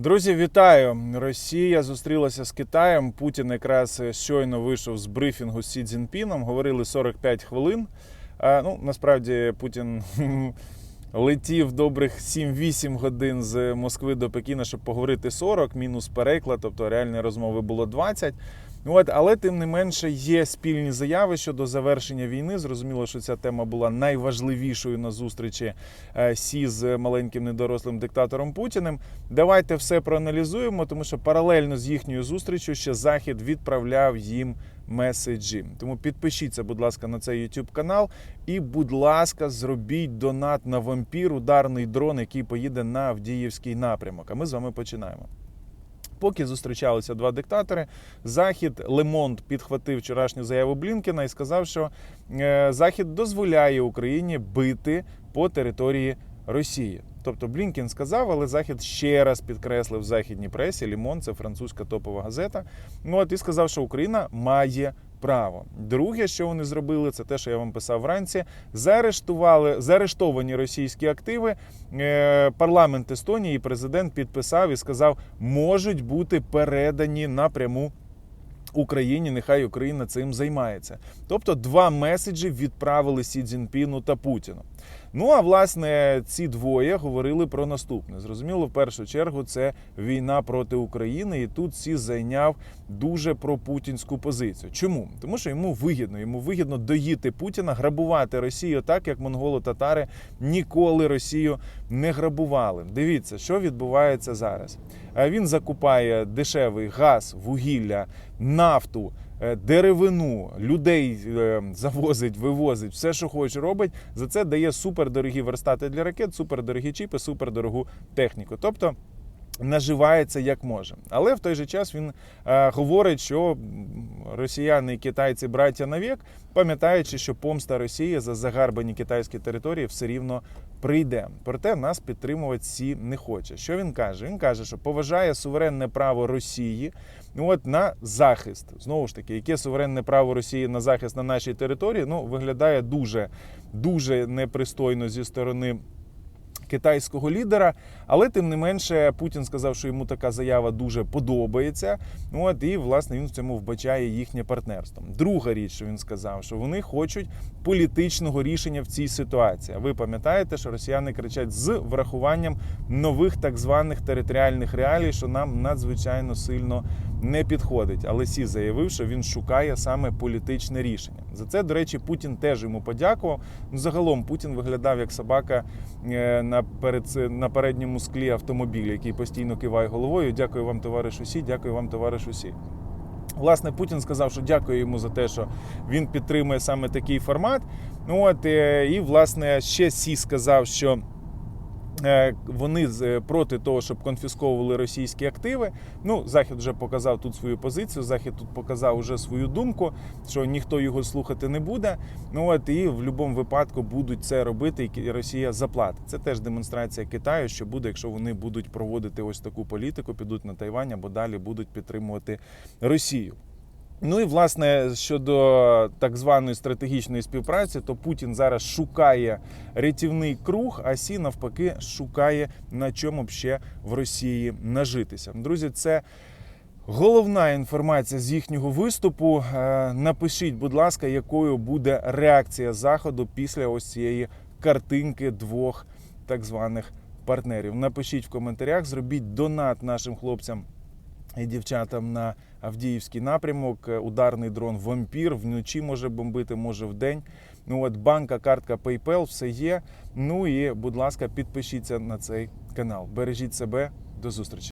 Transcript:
Друзі, вітаю! Росія зустрілася з Китаєм. Путін якраз щойно вийшов з брифінгу з Сі Цзінпіном, Говорили 45 хвилин. Ну, насправді Путін летів добрих 7-8 годин з Москви до Пекіна, щоб поговорити 40, мінус переклад, тобто реальної розмови було 20. От, але тим не менше є спільні заяви щодо завершення війни. Зрозуміло, що ця тема була найважливішою на зустрічі е, Сі з маленьким недорослим диктатором Путіним. Давайте все проаналізуємо, тому що паралельно з їхньою зустрічю ще Захід відправляв їм меседжі. Тому підпишіться, будь ласка, на цей YouTube канал. І, будь ласка, зробіть донат на вампір, ударний дрон, який поїде на Авдіївський напрямок. А ми з вами починаємо. Поки зустрічалися два диктатори, Захід Лемонт підхватив вчорашню заяву Блінкена і сказав, що е, Захід дозволяє Україні бити по території Росії. Тобто Блінкен сказав, але Захід ще раз підкреслив в західній пресі. Лімон це французька топова газета. Ну от і сказав, що Україна має право. Друге, що вони зробили, це те, що я вам писав вранці. Заарештували заарештовані російські активи. Е, Парламент Естонії президент підписав і сказав, можуть бути передані напряму. Україні, нехай Україна цим займається. Тобто два меседжі відправили Сі Цзіньпіну та Путіну. Ну а власне ці двоє говорили про наступне. Зрозуміло, в першу чергу це війна проти України, і тут Сі зайняв дуже пропутінську позицію. Чому? Тому що йому вигідно, йому вигідно доїти Путіна, грабувати Росію так, як монголо-татари ніколи Росію не грабували. Дивіться, що відбувається зараз. Е, Він закупає дешевий газ, вугілля, нафту. Е, Деревину, людей е, завозить, вивозить, все, що хоче, робить. За це дає супердорогі верстати для ракет, супердорогі чіпи, супердорогу техніку. Тобто наживається як може. Але в той же час він е, говорить, що росіяни і китайці браття навік, пам'ятаючи, що помста Росії за загарбані китайські території все рівно прийде. Проте нас підтримувати Сі не хоче. Що він каже? Він каже, що поважає суверенне право Росії. От на захист знову ж таки, яке суверенне право Росії на захист на нашій території, ну виглядає дуже дуже непристойно зі сторони китайського лідера. Але тим не менше, Путін сказав, що йому така заява дуже подобається. От і власне він в цьому вбачає їхнє партнерство. Друга річ, що він сказав, що вони хочуть політичного рішення в цій ситуації. Ви пам'ятаєте, що росіяни кричать з врахуванням нових так званих територіальних реалій, що нам надзвичайно сильно не підходить. Але Сі заявив, що він шукає саме політичне рішення. За це, до речі, Путін теж йому подякував. Ну, загалом Путін виглядав як собака е, на перед на передньому склі автомобіля, який постійно киває головою. Дякую вам, товариш усі, дякую вам, товариш усі. Власне, Путін сказав, що дякую йому за те, що він підтримує саме такий формат. От е, і власне ще Сі сказав, що. Е, Вони е, проти того, щоб конфісковували російські активи. Ну, Захід вже показав тут свою позицію. Захід тут показав уже свою думку, що ніхто його слухати не буде. Ну от і в будь-якому випадку будуть це робити, і Росія заплатить. Це теж демонстрація Китаю, що буде, якщо вони будуть проводити ось таку політику, підуть на Тайвань або далі будуть підтримувати Росію. Ну і власне щодо так званої стратегічної співпраці, то Путін зараз шукає рятівний круг, а Сі навпаки шукає на чому б ще в Росії нажитися. Друзі, це. Головна інформація з їхнього виступу. Е, Напишіть, будь ласка, якою буде реакція заходу після ось цієї картинки двох так званих партнерів. Напишіть в коментарях, зробіть донат нашим хлопцям і дівчатам на Авдіївський напрямок. Е, Ударний дрон вампір вночі може бомбити, може вдень. Ну от банка, картка PayPal, все є. Ну і будь ласка, підпишіться на цей канал. Бережіть себе, до зустрічі.